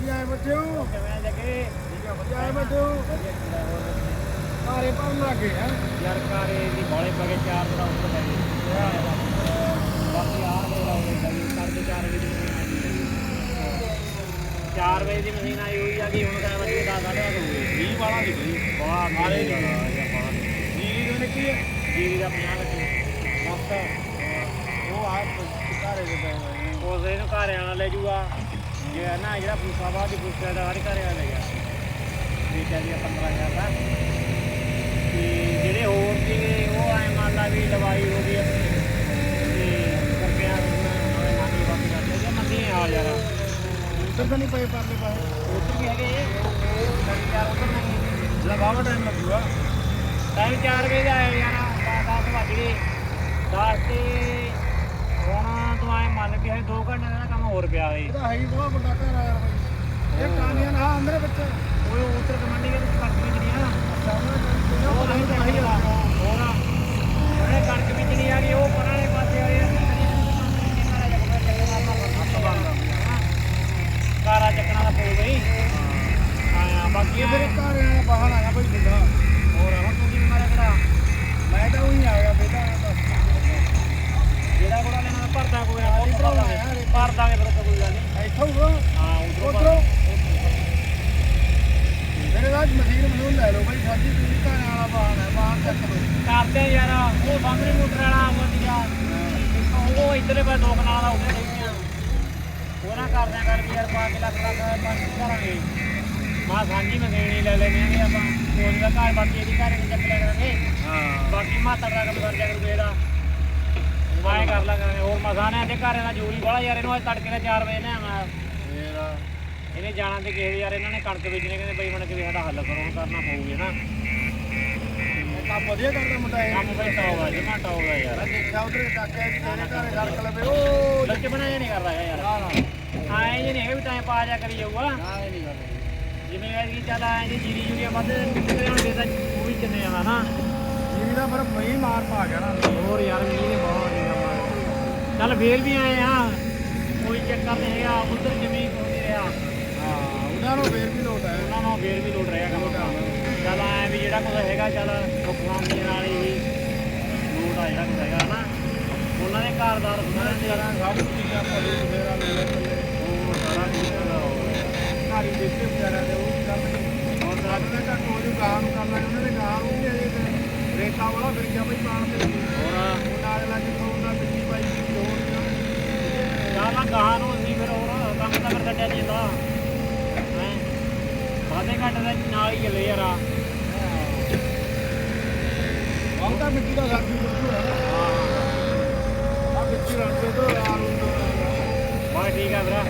ਵਧੀਆ ਐ ਬੱਚਿਓ। ਕਿਵੇਂ ਜਗੇ ਵਧੀਆ ਐ ਬੱਚਿਓ। ਸਾਰੇ ਭਰਨ ਲੱਗੇ ਹੈ। ਯਾਰ ਕਾਰੇ ਦੀ ਬੋਲੇ ਪਗੇ ਚਾਰ ਦਾ ਉੱਪਰ ਲੈ ਗਏ। ਬਾਕੀ ਆ ਦੇ ਲਾਉਂਦੇ ਲੱਗੀ ਕਰਦੇ 4 ਵਜੇ ਦੀ ਮਸ਼ੀਨ ਆਈ 4 ਵਜੇ ਦੀ ਮਸ਼ੀਨ ਆਈ ਹੋਈ ਆ ਕਿ ਹੁਣ ਕਾ ਵਜੇ 10 ਸਾਢੇ ਦਸ ਹੋ ਗਏ। 20 ਵਾਲਾ ਦੀ ਬਈ ਵਾਹ ਮਾਰੇ ਦੀ। ਜੀਰੀ ਦੇ ਨਿੱਕੀ ਹੈ ਜੀਰੀ ਦਾ 50 ਲੱਗੇ ਮਸਤ ਉਹ ਆ ਘਰੇ ਦੇ ਪਏ ਹੋਏ ਨੇ ਘਰ ਆਣਾ ਲੈ ਜੂਗਾ। ਜੇ ਨਾ ਜਿਹੜਾ ਫੂਸਾ ਬਾਅਦ ਫੂਸਾ ਦਾ ਹਰ ਘਰ ਆ ਲੈ ਗਿਆ ਵੇਚਿਆ ਜੀ 15000 ਦਾ ਤੇ ਜਿਹੜੇ ਹੋਰ ਸੀਗੇ ਉਹ ਐ ਮੰਨ ਲਾ ਵੀ ਦਵਾਈ ਹੋ ਗਈ ਆਪਣੀ। ਤੇ ਰੁਪਿਆ ਨਾਲੇ ਨਾਨੀ ਬਾਕੀ ਕਰਦੇ ਜੇ ਮੰਦੀ ਆ ਯਾਰ। ਉੱਧਰ ਤਾਂ ਨਹੀਂ ਪਏ ਪਰਲੇ ਪਾਸੇ। ਉੱਧਰ ਵੀ ਹੈਗੇ ਸਾਡੀ ਯਾਰ ਉੱਧਰ ਨਹੀਂ ਜਿਹੜਾ ਬਾਵਾ ਟਾਈਮ ਲੱਗੂਗਾ। ਟਾਈਮ 4 ਵਜੇ ਦਾ ਆਇਆ ਯਾਰ 10 ਵੱਜ ਗਏ। 10 ਤੇ ਹੁਣ ਤੂੰ ਐ ਮੰਨ ਕੇ ਹਜੇ 2 ਘੰਟੇ ਦਾ ਕੰਮ ਹੋਰ ਪਿਆ ਏ ਇਹਦਾ ਹੈ ਹੀ ਬਹੁਤ ਵੱਡਾ ਘਰ ਆ ਯਾਰ ਬਈ। ਇਹ ਕਾਨੀਆਂ ਨਾ ਅੰਦਰ ਵਿੱਚ। ਉਹ ਉੱਤਰ ਕਮੰਡੀ ਦੇ ਕੱਟ ਵਿਚਣੀਆਂ ਉਹ ਨਹੀਂ ਆਹੀ ਆ ਹੋਰ ਆ। ਜਿਹੜੇ ਕਣਕ ਵਿਚਣੀ ਆ ਗਈ ਉਹ ਪਰਾਂ ਵਾਲੇ ਪਾਸੇ ਵਾਲੇ ਕਾਰਾ ਚੱਕਣਾ ਦਾ ਪਊ ਗਈ ਹਾਂ ਬਾਕੀ ਇਹ ਘਰ ਆਇਆ ਬਾਹਰ ਆਇਆ ਬਈ ਮੁੰਡਾ। ਹੋਰ ਹੁਣ ਤੂੰ ਕੀ ਮਾਰਿਆ ਕਿਹੜਾ ਮੈਂ ਤਾਂ ਉਹੀ ਆ ਗਿਆ ਬੇਟਾ ਬਸ ਜਿਹੜਾ ਕੋੜਾ ਲੈਣਾ ਭਰਦਾ ਕੋਈ ਨਾ ਉਹ ਭਰ ਦਾਂਗੇ ਭਰ ਦਾਂਗੇ ਫਿਰ ਤਾਂ ਕੋਈ ਗੱਲ ਨਹੀਂ। ਇੱਥੋਂ ਹੀ ਉਧਰੋਂ ਮੇਰੇ ਨਾਲ ਮਸ਼ੀਨ ਮਸ਼ੂਨ ਲੈ ਲਓ ਬਈ ਸਾਡੀ ਤੁਸੀਂ ਘਰ ਵਾਲਾ ਬਾਹਰ ਹੈ ਬਾਹਰ ਚੱਕ ਲਓ। ਕਰਦੇ ਯਾਰ ਉਹ ਸਾਹਮਣੇ ਮੋਟਰ ਵਾਲਾ ਵਧੀਆ ਉਹ ਇਧਰਲੇ ਪਾਸੇ ਦੋ ਕਨਾਲ ਦਾ ਉੱਥੇ ਦੇਖੀਆਂ ਉਹਨਾਂ ਕਰਦਿਆਂ ਕਰ ਵੀ ਯਾਰ 5 ਲੱਖ ਦਾ ਪੰਜ ਕਰਾਂਗੇ। ਮਾ ਸਾਂਝੀ ਮਸ਼ੀਨ ਲੈ ਲੈਣੇ ਆਪਾਂ। ਕੋਈ ਦਾ ਘਰ ਬਾਕੀ ਇਹਦੀ ਘਰ ਨਹੀਂ ਚੱਕ ਲਿਆ ਕਰਾਂਗੇ। ਹਾਂ। ਬਾਕੀ ਮਾਤਰ ਦਾ ਕੰਮ ਕਰ ਜਾ ਕਰੂ ਇਹਦਾ ਮਾਏ ਕਰ ਲਾ ਕਰਾਂਗੇ ਹੋਰ ਮਸਾਨੇ ਦੇ ਘਰ ਦਾ ਜੋਰੀ ਵਾਲਾ ਯਾਰ ਇਹਨੂੰ ਅੱਜ ਤੜਕੇ ਦਾ 4 ਵਜੇ ਨਾ ਆਵਾਂ ਫੇਰ? ਇਹਨੇ ਜਾਣਾ ਤੇ ਕਿਸੇ ਦੇ ਯਾਰ ਇਹਨਾਂ ਨੇ ਕਣਕ ਵੇਚਣੇ ਕਹਿੰਦੇ ਬਈ ਬਣ ਕੇ ਵੀ ਸਾਡਾ ਹੱਲ ਕਰੋ ਹੁਣ ਕਰਨਾ ਪਊਗੀ ਨਾ। ਕੰਮ ਵਧੀਆ ਕਰਦਾ ਮੁੰਡਾ ਇਹ। ਕੰਮ ਬਈ ਟੌਗਾ ਜਮਾ ਟੌਗਾ ਯਾਰ। ਮੈਂ ਦੇਖਿਆ ਉਧਰ ਕਾਕੇ ਤੇਰੇ ਘਰੇ ਗੜਕ ਲਵੇ ਉਹ ਲੱਚ ਬਣਾਇਆ ਨਹੀਂ ਕਰਦਾ ਯਾਰ। ਨਾ ਨਾ। ਆਏ ਜੇ ਨਹੀਂ ਵੀ ਟਾਈਮ ਪਾ ਜਾ ਕਰੀ ਜਾਊਗਾ। ਨਾ ਇਹ ਨਹੀਂ ਕਰਦਾ। ਜਿਵੇਂ ਐਤਕੀ ਚੱਲ ਆਏ ਜੀ ਜੀਰੀ ਜੂਰੀਆਂ ਵੱਧ ਨਿਕਲੇ ਹੋਣਗੇ ਤਾਂ ਉਹ ਵੀ ਕਿੰਨੇ ਆਵਾ ਨਾ। ਜੀਰੀ ਦਾ ਫਿਰ ਮਈ ਮਾਰ ਪਾ ਗਿਆ ਨਾ। ਹੋਰ ਯਾਰ ਮੀਂਹ ਨੇ ਬਹੁਤ ਨਹੀਂ ਕੰਮ ਚੱਲ ਫੇਰ ਵੀ ਆਏ ਆ। ਕੋਈ ਚੱਕਰ ਨਹੀਂ ਹੈਗਾ। ਉਧਰ ਜ਼ਮੀਨ ਨਹੀਂ ਰਿਹਾ ਹਾਂ ਉਹਨਾਂ ਨੂੰ ਫੇਰ ਵੀ ਲੋਟ ਹੈ। ਉਹਨਾਂ ਨੂੰ ਫੇਰ ਵੀ ਲੋਟ ਰਿਹਾ ਕੰਮ ਚੱਲ ਆਏ ਵੀ ਜਿਹੜਾ ਕੁਝ ਹੈਗਾ ਚੱਲ ਸੁਖਾਂ ਦੀ ਨਾਲ ਹੀ ਲੋਟ ਆ ਜਿਹੜਾ ਕੁਝ ਹੈਗਾ ਨਾ ਉਹਨਾਂ ਦੇ ਘਰਦਾਰ ਸੁਣਨ ਦੇ ਜਰਾਂ ਸਭ ਚੀਜ਼ਾਂ ਪੜੀ ਫੇਰ ਆ ਥੱਲੇ ਉਹ ਸਾਰਾ ਕੁਝ ਉਹ। ਘਾਰੀ ਦੇਖੇ ਵਿਚਾਰਿਆਂ ਦੇ ਉਹ ਕੰਮ ਨਹੀਂ ਹੋਰ ਨੇ ਘੱਟ ਹੋ ਜੂ ਗਾਂ ਨੂੰ ਕਰ ਲਾਂਗੇ ਉਹਨਾਂ ਦੇ ਗਾਂ ਨੂੰ ਵੀ ਅਜੇ ਵਾਲਾ ਫਿਰ ਗਿਆ ਬਈ ਪਾਣ ਤੇ। ਹੋਰ? ਨਾਲ ਲੱਗ ਕੇ ਉਹਨਾਂ ਬਿੱਲੀ ਪਾਈ ਲੋੜ ਨਹੀਂ ਚੱਲ ਗਾਹਾਂ ਨੂੰ ਅਸੀਂ ਫਿਰ ਹੋਰ ਕੰਮ ਤਾਂ ਫਿਰ ਕੱਟਿਆ ਨਹੀਂ ਜਾਂਦਾ ਹੈ? ਵਾਦੇ ਘੱਟ ਦੇ ਨਾਲ ਹੀ ਚੱਲੇ ਯਾਰ ਆ। ਆਹ ਤਾਂ ਮਿੱਟੀ ਦਾ ਸਾਥੀ ਬੱਚੂ ਹੈ। ਆ ਮਿੱਟੀ ਦੇ ਤੋਂ ਆ ਬਸ ਠੀਕ ਆ ਵੀਰਾ।